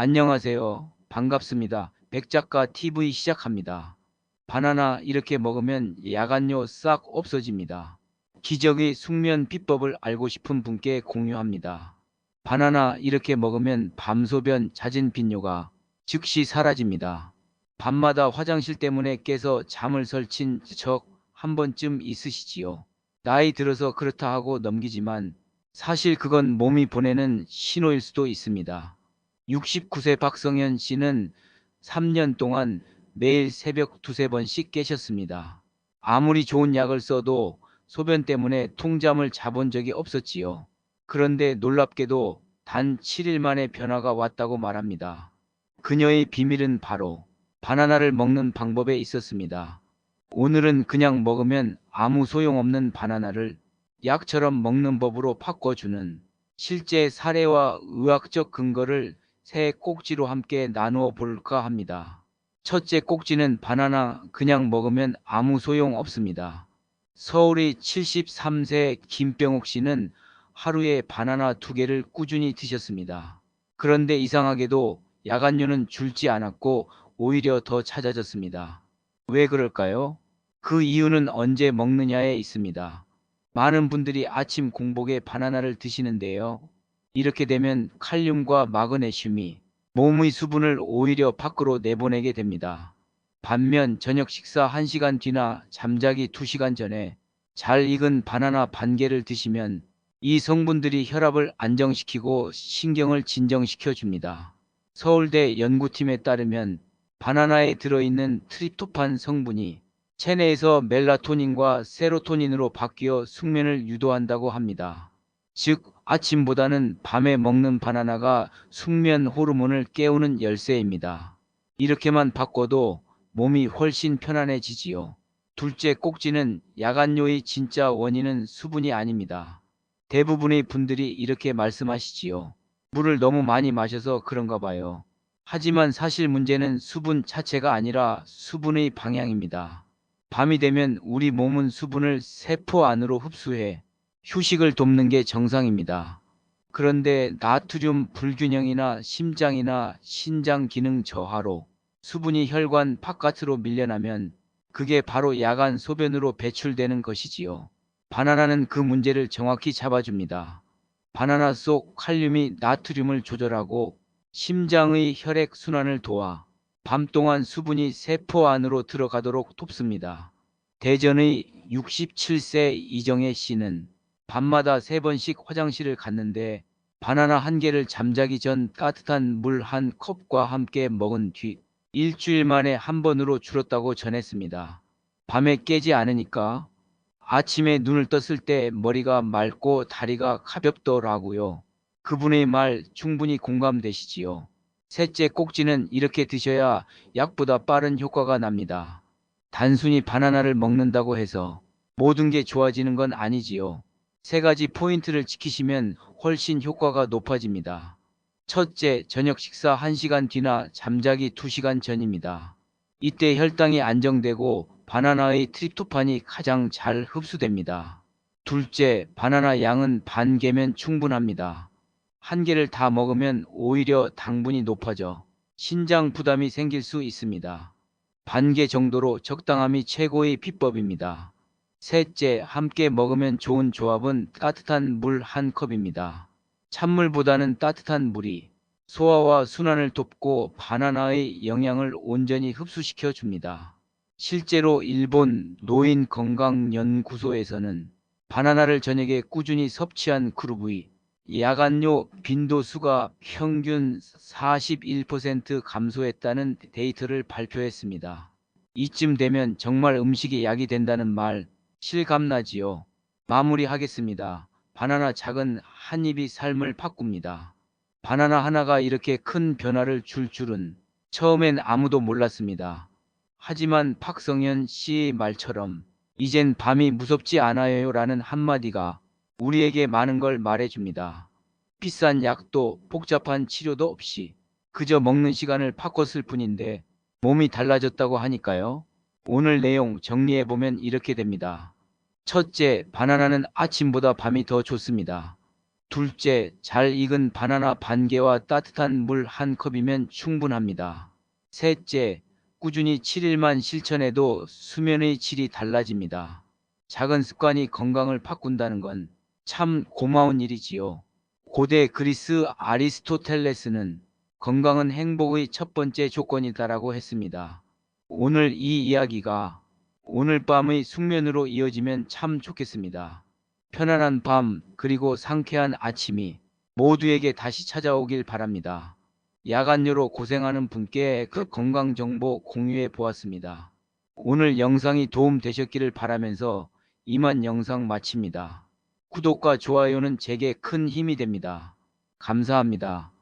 안녕하세요. 반갑습니다. 백작가 TV 시작합니다. 바나나 이렇게 먹으면 야간요 싹 없어집니다. 기적의 숙면 비법을 알고 싶은 분께 공유합니다. 바나나 이렇게 먹으면 밤소변 잦은 빈뇨가 즉시 사라집니다. 밤마다 화장실 때문에 깨서 잠을 설친 적 한 번쯤 있으시지요. 나이 들어서 그렇다 하고 넘기지만 사실 그건 몸이 보내는 신호일 수도 있습니다. 69세 박성현 씨는 3년 동안 매일 새벽 두세 번씩 깨셨습니다. 아무리 좋은 약을 써도 소변 때문에 통잠을 자본 적이 없었지요. 그런데 놀랍게도 단 7일 만에 변화가 왔다고 말합니다. 그녀의 비밀은 바로 바나나를 먹는 방법에 있었습니다. 오늘은 그냥 먹으면 아무 소용없는 바나나를 약처럼 먹는 법으로 바꿔주는 실제 사례와 의학적 근거를 새 꼭지로 함께 나누어 볼까 합니다. 첫째 꼭지는 바나나 그냥 먹으면 아무 소용 없습니다. 서울의 73세 김병옥 씨는 하루에 바나나 두 개를 꾸준히 드셨습니다. 그런데 이상하게도 야간료는 줄지 않았고 오히려 더 찾아졌습니다. 왜 그럴까요? 그 이유는 언제 먹느냐에 있습니다. 많은 분들이 아침 공복에 바나나를 드시는데요. 이렇게 되면 칼륨과 마그네슘이 몸의 수분을 오히려 밖으로 내보내게 됩니다. 반면 저녁 식사 1시간 뒤나 잠자기 2시간 전에 잘 익은 바나나 반 개를 드시면 이 성분들이 혈압을 안정시키고 신경을 진정시켜 줍니다. 서울대 연구팀에 따르면 바나나에 들어있는 트립토판 성분이 체내에서 멜라토닌과 세로토닌으로 바뀌어 숙면을 유도한다고 합니다. 즉, 아침보다는 밤에 먹는 바나나가 숙면 호르몬을 깨우는 열쇠입니다. 이렇게만 바꿔도 몸이 훨씬 편안해지지요. 둘째 꼭지는 야간요의 진짜 원인은 수분이 아닙니다. 대부분의 분들이 이렇게 말씀하시지요. 물을 너무 많이 마셔서 그런가 봐요. 하지만 사실 문제는 수분 자체가 아니라 수분의 방향입니다. 밤이 되면 우리 몸은 수분을 세포 안으로 흡수해 휴식을 돕는 게 정상입니다. 그런데 나트륨 불균형이나 심장이나 신장 기능 저하로 수분이 혈관 바깥으로 밀려나면 그게 바로 야간 소변으로 배출되는 것이지요. 바나나는 그 문제를 정확히 잡아줍니다. 바나나 속 칼륨이 나트륨을 조절하고 심장의 혈액 순환을 도와 밤 동안 수분이 세포 안으로 들어가도록 돕습니다. 대전의 67세 이정혜 씨는 밤마다 세 번씩 화장실을 갔는데 바나나 한 개를 잠자기 전 따뜻한 물 한 컵과 함께 먹은 뒤 일주일 만에 한 번으로 줄었다고 전했습니다. 밤에 깨지 않으니까 아침에 눈을 떴을 때 머리가 맑고 다리가 가볍더라고요. 그분의 말 충분히 공감되시지요. 셋째 꼭지는 이렇게 드셔야 약보다 빠른 효과가 납니다. 단순히 바나나를 먹는다고 해서 모든 게 좋아지는 건 아니지요. 세 가지 포인트를 지키시면 훨씬 효과가 높아집니다. 첫째, 저녁 식사 1시간 뒤나 잠자기 2시간 전입니다. 이때 혈당이 안정되고 바나나의 트립토판이 가장 잘 흡수됩니다. 둘째, 바나나 양은 반 개면 충분합니다. 한 개를 다 먹으면 오히려 당분이 높아져 신장 부담이 생길 수 있습니다. 반 개 정도로 적당함이 최고의 비법입니다. 셋째, 함께 먹으면 좋은 조합은 따뜻한 물 한 컵입니다. 찬물보다는 따뜻한 물이 소화와 순환을 돕고 바나나의 영양을 온전히 흡수시켜 줍니다. 실제로 일본 노인 건강연구소에서는 바나나를 저녁에 꾸준히 섭취한 그룹의 야간요 빈도수가 평균 41% 감소했다는 데이터를 발표했습니다. 이쯤 되면 정말 음식이 약이 된다는 말 실감나지요. 마무리하겠습니다. 바나나 작은 한 입이 삶을 바꿉니다. 바나나 하나가 이렇게 큰 변화를 줄 줄은 처음엔 아무도 몰랐습니다. 하지만 박성현 씨의 말처럼 이젠 밤이 무섭지 않아요 라는 한마디가 우리에게 많은 걸 말해줍니다. 비싼 약도 복잡한 치료도 없이 그저 먹는 시간을 바꿨을 뿐인데 몸이 달라졌다고 하니까요. 오늘 내용 정리해보면 이렇게 됩니다. 첫째, 바나나는 아침보다 밤이 더 좋습니다. 둘째, 잘 익은 바나나 반 개와 따뜻한 물 한 컵이면 충분합니다. 셋째, 꾸준히 7일만 실천해도 수면의 질이 달라집니다. 작은 습관이 건강을 바꾼다는 건 참 고마운 일이지요. 고대 그리스 아리스토텔레스는 건강은 행복의 첫 번째 조건이다라고 했습니다. 오늘 이 이야기가 오늘 밤의 숙면으로 이어지면 참 좋겠습니다. 편안한 밤 그리고 상쾌한 아침이 모두에게 다시 찾아오길 바랍니다. 야간요로 고생하는 분께 그 건강 정보 공유해 보았습니다. 오늘 영상이 도움 되셨기를 바라면서 이만 영상 마칩니다. 구독과 좋아요는 제게 큰 힘이 됩니다. 감사합니다.